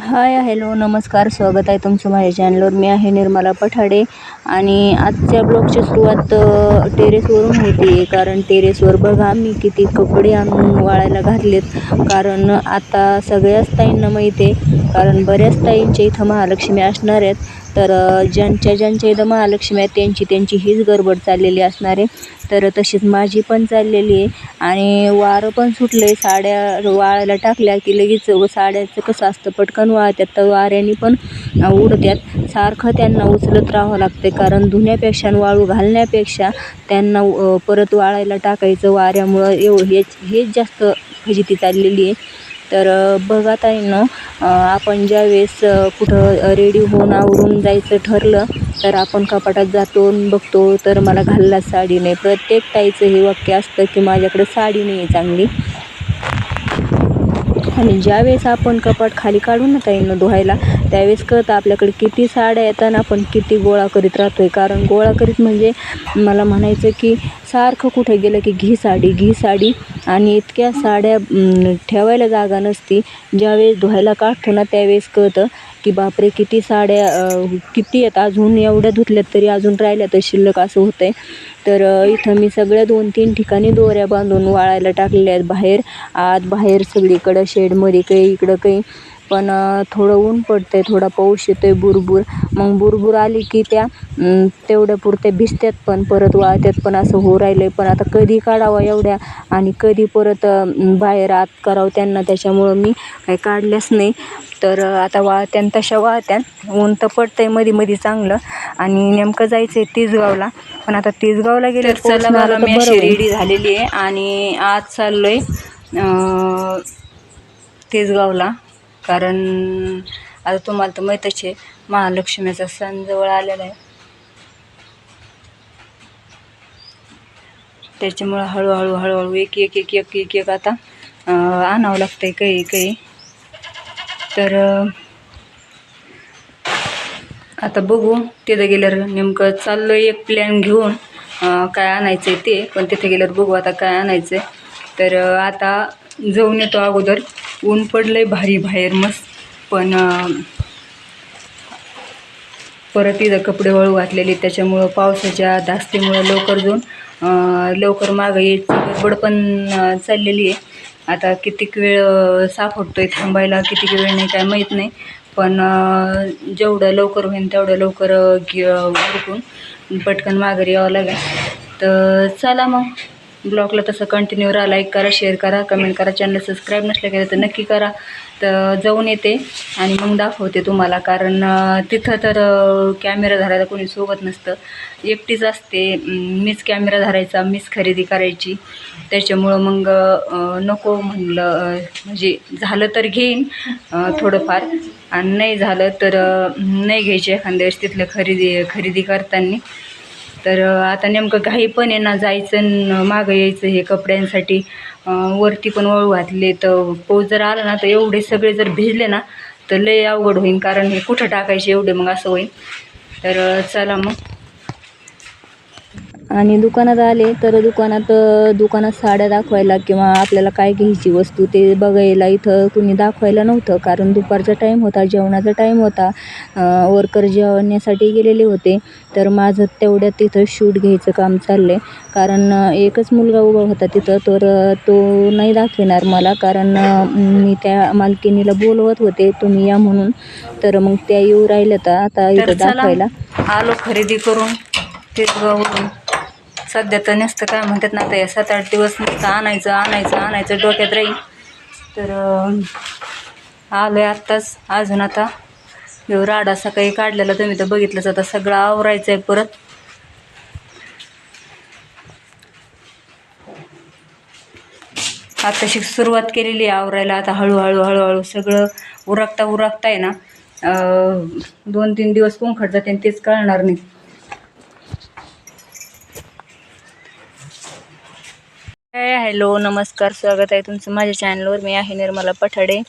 Hi hello नमस्कार स्वागत आहे तुमचं माझ्या चॅनलवर मी आहे निर्मला पठाडे आणि आजच्या ब्लॉगची सुरुवात टेरेसवरून होती कारण टेरेसवर बघा मी किती कपडे आणून वाळायला घातलेत. कारण आता सगळ्याच ताईंना माहिती आहे कारण बऱ्याच ताईंच्या इथं महालक्ष्मी असणार आहेत. तर ज्यांच्या ज्यांच्या इथं महालक्ष्मी आहेत त्यांची त्यांची हीच गडबड चाललेली असणार आहे. तर तशीच माझी पण चाललेली आहे. आणि वारं पण सुटलं आहे साड्या वाळायला टाकल्या की लगेच व साड्याचं कसं असतं पटकन वाळत्यात. तर वाऱ्याने पण उडत्यात. सारखं त्यांना उचलत राहावं लागते कारण धुण्यापेक्षा वाळू घालण्यापेक्षा त्यांना परत वाळायला टाकायचं. वाऱ्यामुळं एव हेच हेच जास्त फजिती चाललेली आहे. तर बघा ताईंनो आपण ज्यावेळेस कुठं रेडी होऊन आवरून जायचं ठरलं तर आपण कपाटात जातो बघतो तर मला घाललाच साडी नाही. प्रत्येक ताईचं हे वाक्य असतं की माझ्याकडे साडी नाही आहे चांगली. आणि ज्यावेळेस आपण कपाट खाली काढून ना ताईंनो धुवायला त्यावेळेस कळतं आपल्याकडे किती साड्या येतात आपण किती गोळा करीत राहतो आहे कारण गोळा करीत म्हणजे मला म्हणायचं की सारखं कुठे गेलं की घी साडी घी साडी. आणि इतक्या साड्या ठेवायला जागा नसती. ज्यावेळेस धुवायला काढतो ना त्यावेळेस कळतं की बापरे किती साड्या किती आहेत. अजून एवढ्या धुतल्यात तरी अजून राहिल्या तर शिल्लक असं होतं आहे तर इथं मी सगळ्या दोन तीन ठिकाणी दोऱ्या बांधून वाळायला टाकलेल्या आहेत बाहेर. आत बाहेर सगळीकडं शेडमध्ये काही इकडं काही पण थोडं ऊन पडतं आहे थोडा पाऊस येतो आहे बुरबुर. मग बुरबुर आली की त्या अं, तेवढ्या पुरत्या भिजत्यात पण परत वाळत्यात पण असं हो राहिलं आहे पण आता कधी काढावं एवढ्या? आणि कधी परत बाहेर आत करावं त्यांना? त्याच्यामुळं मी काही काढल्याच नाही. तर आता वाळत्यान तशा वाळत्यान. ऊन तर पडतं आहे मध्ये मध्ये चांगलं. आणि नेमकं जायचं आहे तिसगावला. पण आता तिसगावला गेले चला मी अशी रेडी झालेली आहे. आणि आज चाललो आहे तिसगावला. कारण आता तुम्हाला तर माहीतच आहे महालक्ष्मीचा सण जवळ आलेला आहे. त्याच्यामुळं हळूहळू हळूहळू एक एक एक एक एक एक आता आणावं लागतं आहे काही काही. तर आता बघू तिथं गेल्यावर नेमकं चाललो एक प्लॅन घेऊन काय आणायचं आहे ते पण तिथे गेल्यावर बघू आता काय आणायचं आहे तर आता जाऊन येतो अगोदर ऊन पडलं आहे भारी बाहेर मस्त. पण परत इथं कपडे वळू घातलेले त्याच्यामुळं पावसाच्या धास्तीमुळं लवकर जाऊन लवकर मागं यायची गडबड पण चाललेली आहे. आता कितीक वेळ अं, सापडतोय थांबायला कितीक वेळ नाही काय माहीत नाही. पण जेवढं लवकर होईल तेवढं लवकर घे उरकून पटकन माघारी यावं लागेल. तर चला मग. ब्लॉगला तसं कंटिन्यू राहा लाईक करा शेअर करा कमेंट करा चॅनल सबस्क्राईब नसलं केलं तर नक्की करा. तर जाऊन येते आणि मग दाखवते तुम्हाला. कारण तिथं तर कॅमेरा धरायला कोणी सोबत नसतं. एकटीच असते मीच कॅमेरा धरायचा मीच खरेदी करायची. त्याच्यामुळं मग नको म्हणलं म्हणजे झालं तर घेईन थोडंफार. आणि नाही झालं तर नाही घ्यायची एखाद्या वेळेस तिथलं खरेदी खरेदी करताना. तर आता नेमकं घाई पण येणार ना जायचं आणि मागं यायचं हे कपड्यांसाठी. वरती पण वळू घातले तर पाऊस जर आला ना तर एवढे सगळे जर भिजले ना तर लय अवघड होईल कारण हे कुठं टाकायचे एवढे मग असं होईल तर चला मग. आणि दुकानात आले तर दुकानात दुकानात साड्या दाखवायला किंवा आपल्याला काय घ्यायची वस्तू ते बघायला इथं कुणी दाखवायला नव्हतं. कारण दुपारचा टाईम होता जेवणाचा टाईम होता वर्कर जेवण्यासाठी गेलेले होते. तर माझं तेवढ्यात तिथं शूट घ्यायचं काम चाललं आहे कारण एकच मुलगा उभा होता तिथं तर तो नाही दाखविणार मला. कारण मी त्या मालकिनीला बोलवत होते तुम्ही या म्हणून. तर मग त्या येऊ राहिल्या तर आता इथं दाखवायला. आलो खरेदी करून. तिसगावरून सध्या तर नसतं काय म्हणतात ना आता या सात आठ दिवस नुसतं आणायचं आणायचं आणायचं डोक्यात राहील. तर आलो आहे आत्ताच अजून आता. ह्यो राडा सकाळी काढलेला तुम्ही तर बघितलंच आता सगळं आवरायचं आहे परत. आत्ताशी सुरुवात केलेली आहे आवरायला आता हळूहळू हळूहळू सगळं उरकता उरकता आहे ना दोन तीन दिवस कोंखट जाते आणि तेच कळणार नाही हाय हॅलो नमस्कार स्वागत आहे तुमचं माझ्या चॅनलवर मी आहे निर्मला पठाडे.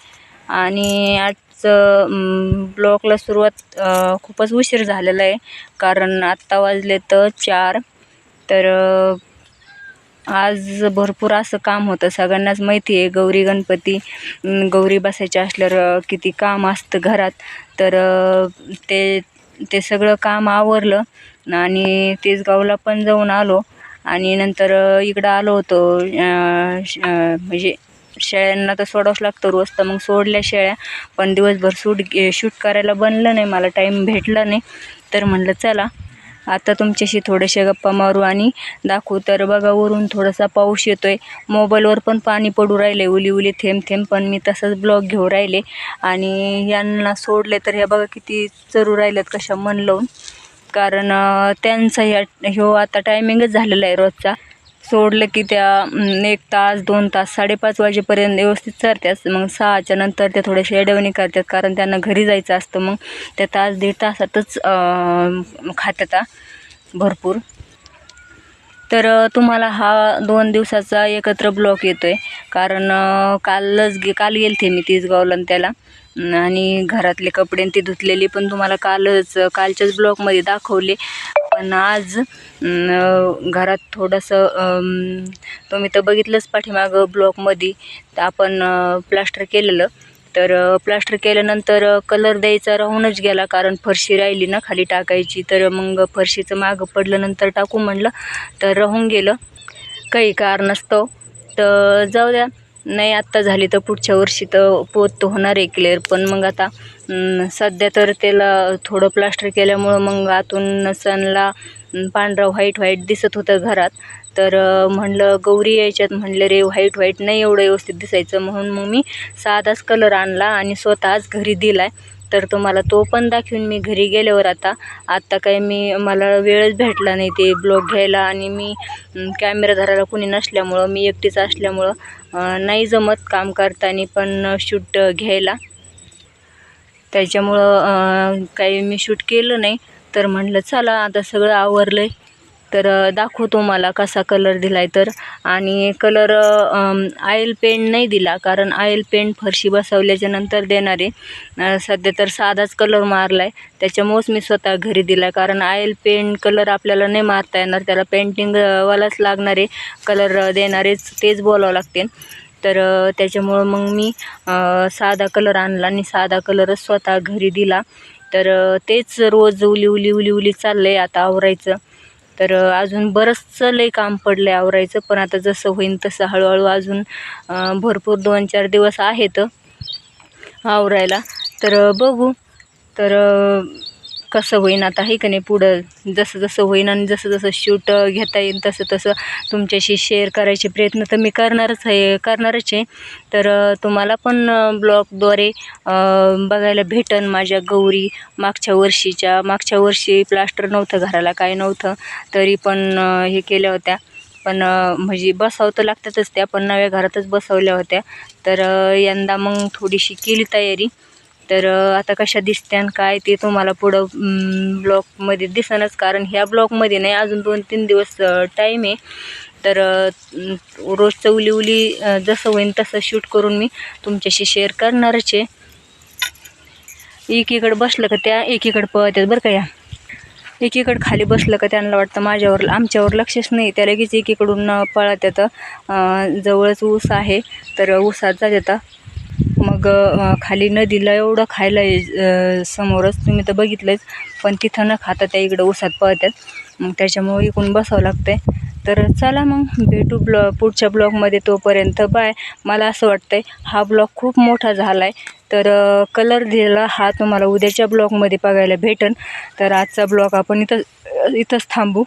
आणि आजचं ब्लॉगला सुरुवात खूपच उशीर झालेला आहे. कारण आत्ता वाजले तर चार. तर आज भरपूर असं काम होतं. सगळ्यांनाच माहिती आहे गौरी गणपती गौरी बसायच्या असल्यावर किती काम असतं घरात. तर ते ते सगळं काम आवरलं. आणि तेजगावला पण जाऊन आलो. आणि नंतर इकडं आलो होतो श- म्हणजे शेळ्यांना तर सोडावंच लागतं रोज तर मग सोडल्या शेळ्या. पण दिवसभर शूट शूट करायला बनलं नाही मला टाईम भेटला नाही. तर म्हणलं चला आता तुमच्याशी थोडेसे गप्पा मारू आणि दाखवू. तर बघा वरून थोडासा पाऊस येतो आहे मोबाईलवर पण पाणी पडू राहिले उली उली थेंब थेंब पण मी तसंच ब्लॉग घेऊ राहिले. आणि यांना सोडले तर हे बघा किती चरू राहिलेत कशा मन लावून. कारण त्यांचा ह्या ह्यो आता टायमिंगच झालेला आहे रोजचा. सोडलं की त्या एक तास दोन तास साडेपाच वाजेपर्यंत व्यवस्थित चरत्यात मग सहाच्या नंतर त्या थोड्याशा अडवणी करतात कारण त्यांना घरी जायचं असतं. मग त्या तास दीड तासातच खात्यात भरपूर. तर तुम्हाला हा दोन दिवसाचा एकत्र ब्लॉक येतो आहे कारण कालच गे काल गेलते मी तिसगावला आणि त्याला. आणि घरातले कपडे आणि ती धुतलेली पण तुम्हाला कालच कालच्याच ब्लॉकमध्ये दाखवले. पण आज घरात थोडंसं तुम्ही तर बघितलंच पाठीमागं ब्लॉकमध्ये तर आपण प्लास्टर केलेलं. तर प्लास्टर केल्यानंतर कलर द्यायचा राहूनच गेला कारण फरशी राहिली ना खाली टाकायची. तर मग फरशीचं मागं पडलं नंतर टाकू म्हणलं तर राहून गेलं. काही कारणास्तव. तर जाऊ द्या. नाही आत्ता झाली तर पुढच्या वर्षी तर पोत तर होणार आहे क्लिअर पण मग आता सध्या तर त्याला थोडं प्लास्टर केल्यामुळं मग आतून सणला पांढरा व्हाईट व्हाईट दिसत होतं घरात. तर म्हणलं गौरी यायच्यात म्हणलं रे व्हाईट व्हाईट नाही एवढं व्यवस्थित दिसायचं. म्हणून मग मी साधाच कलर आणला आणि स्वतःच घरी दिला आहे तर तुम्हाला तो पण दाखवून मी घरी गेल्यावर आता. आत्ता काय मी मला वेळच भेटला नाही ते ब्लॉग घ्यायला आणि मी कॅमेरा धरायला कुणी नसल्यामुळं मी एकटीच असल्यामुळं नाही जमत काम करताना पण शूट घ्यायला. त्याच्यामुळं काही मी शूट केलं नाही. तर म्हणलं चला आता सगळं आवरलं आहे तर दाखवतो मला कसा कलर दिला आहे तर. आणि कलर ऑइल पेंट नाही दिला कारण ऑइल पेंट फरशी बसवल्याच्या नंतर सध्या तर साधाच कलर मारला आहे त्याच्यामुळंच मी स्वतः घरी दिला कारण ऑइल पेंट कलर आपल्याला नाही मारता येणार. त्याला पेंटिंगवालाच लागणारे कलर देणारेच तेच बोलावं लागते. तर त्याच्यामुळं मग मी साधा कलर आणला आणि साधा कलरच स्वतः घरी दिला. तर तेच रोज उली उली उली उली चाललं आहे आता आवरायचं. तर अजून बरंचसं लई काम पडलं आहे आवरायचं पण आता जसं होईन तसं हळूहळू अजून भरपूर दोन चार दिवस आहेत आवरायला. तर बघू. तर कसं होईन? आता आहे का नाही पुढं? जसं जसं होईन आणि जसं जसं शूट घेता येईल तसं तसं तुमच्याशी शेअर करायचे प्रयत्न तर मी करणारच आहे करणारच आहे. तर तुम्हाला पण ब्लॉगद्वारे बघायला भेटन माझ्या गौरी मागच्या वर्षीच्या. मागच्या वर्षी प्लास्टर नव्हतं घराला काय नव्हतं. तरी पण हे केल्या होत्या. पण म्हणजे बसावं तर लागतातच त्या पण नव्या घरातच बसवल्या होत्या. तर यंदा मग थोडीशी केली तयारी. तर आता कशा दिसते आणि काय ते तुम्हाला पुढं ब्लॉकमध्ये दिसनच कारण ह्या ब्लॉकमध्ये नाही अजून दोन तीन दिवस टाईम आहे. तर रोजचं उली उली जसं होईन तसं शूट करून मी तुमच्याशी शेअर करणारच आहे. एकीकडं बसलं का त्या एकीकडं पळतात बरं का या. एकीकडं खाली बसलं का त्यांना वाटतं माझ्यावर आमच्यावर लक्षच नाही. त्या लगेच एकीकडून पळत येतं जवळच ऊस आहे तर ऊसात जात येतं मग खाली नदीला एवढं खायला समोरच तुम्ही तर बघितलंच पण तिथं न खाता त्या इकडं ऊसात पळतात. मग त्याच्यामुळे इकडून बसावं लागतंय. तर चला मग भेटू ब्लॉ पुढच्या ब्लॉगमध्ये तोपर्यंत. बाय. मला असं वाटतंय हा ब्लॉग खूप मोठा झाला आहे तर कलर दिला हा तुम्हाला उद्याच्या ब्लॉगमध्ये बघायला भेटन. तर आजचा ब्लॉग आपण इथं इथंच थांबू.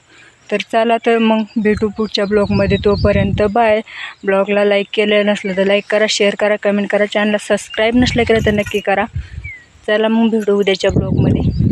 तर चला तर मग भेटू पुढच्या ब्लॉगमध्ये. तोपर्यंत बाय. ब्लॉगला लाईक केलं नसलं तर लाईक करा शेअर करा कमेंट करा. चॅनलला सबस्क्राईब नसलं केलं तर नक्की करा. चला मग भेटू उद्याच्या ब्लॉगमध्ये.